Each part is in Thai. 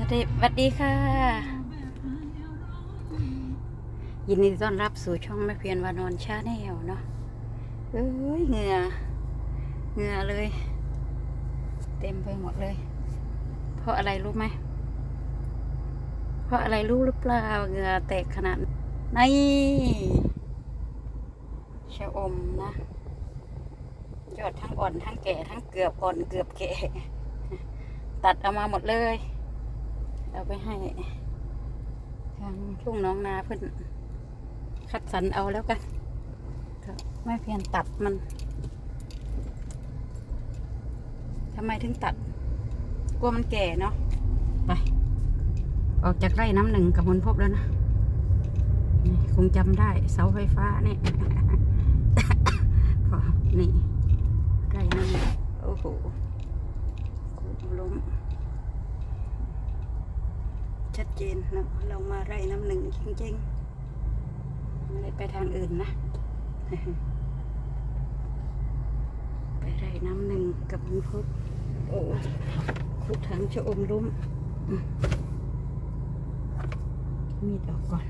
วัสดีสวัสดีค่ะ ยินดีต้อนรับสู่ช่องแม่เพียรวานอนชาแนลเนาะเอ้ยเหงื่อเหงื่อเลย เต็มไปหมดเลย เพราะอะไรรู้ไหม เพราะอะไรรู้หรือเปล่าเหงื่อแตกขนาดนี้ชะอมนะยอดทั้งอ่อนทั้งแก่ทั้งเกือบอ่อนเกือบแก่ตัดเอามาหมดเลย เอาไปให้ทางทุ่งน้องนาเพื่อนคัดสรรเอาแล้วกันไม่เพียงตัดมันทำไมถึงตัด กลัวมันแก่เนาะไป ออกจากไร่น้ำหนึ่งกับมนพบแล้วนะคงจำได้ เสาไฟฟ้าเนี่ยพอนี่ไร่น้ำหนึ่งโอ้โหล้ม ชัดเจนนะเรามาไร่น้ำหนึ่งจริงๆไม่ได้ไปทางอื่นนะ ไปไร่น้ำหนึ่งกับมุพบโอ้ขุดถังชะอมล้มมมีดออกก่อน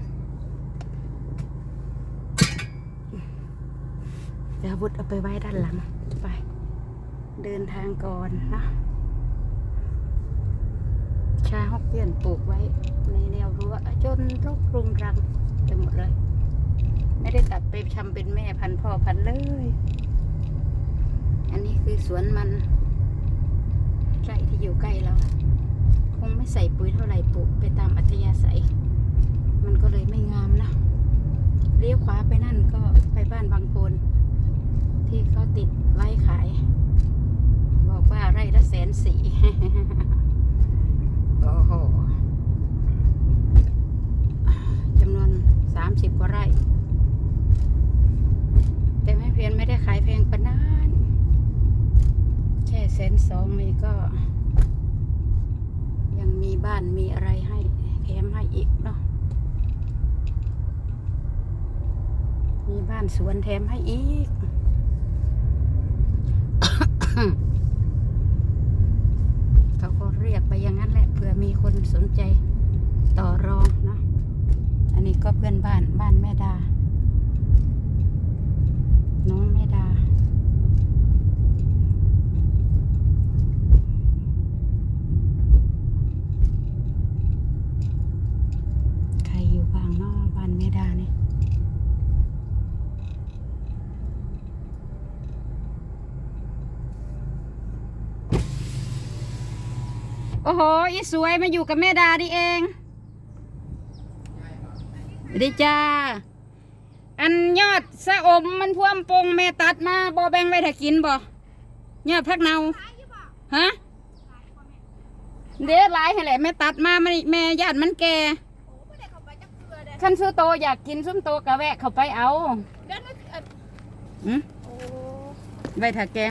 เดี๋ยวอาวุธเอาไปไว้ด้านหลังไป เดินทางก่อนนะ ชาฮอกเกี้ยนปลูกไว้ในแนวรั้วจนรกรุงรังไปหมดเลย ไม่ได้ตัดไปทำเป็นแม่พันพ่อพันเลย อันนี้คือสวนมันไร่ที่อยู่ใกล้เรา คงไม่ใส่ปุ๋ยเท่าไหร่ปลูกไปตามอัธยาศัย มันก็เลยไม่งามนะเลี้ยวขวาไปนั่นก็ไปบ้านบางโพนที่เขาติดไว้ขาย บอกว่าไร่ละแสนสี่ โอ้โหจำนวนสามสิบกว่าไร่ แต่แม่เพียนไม่ได้ขายแพงปานนั้นแค่แสนสองนี่ก็ ยังมีบ้านมีอะไรให้แถมให้อีกเนาะมีบ้านสวนแถมให้อีกเขาก็เรียกไปอย่างนั้นแหละเผื่อมีคนสนใจต่อรองเนาะอันนี้ก็เพื่อนบ้านบ้านแม่ดา น้องแม่ดา ใครอยู่บ้างเนาะบ้านแม่ดาเนี่ย โอ้โห อีสวยมาอยู่กับแม่ดาดิเองสวัสดีจ้า อันยอดสะอมมันพ่วมปงแม่ตัดมาบอแบงไว้ถ้ากินบ่ยอดพักเนาฮะเดี๋ยวหลายให้แหละแม่ตัดมามันแม่ญาติมันแก่ขันซื้อโตอยากกินซุ้มโตกะแวะเข้าไปเอาเดินไม่เอ่ออืมโอ้ไว้ถ้าแกง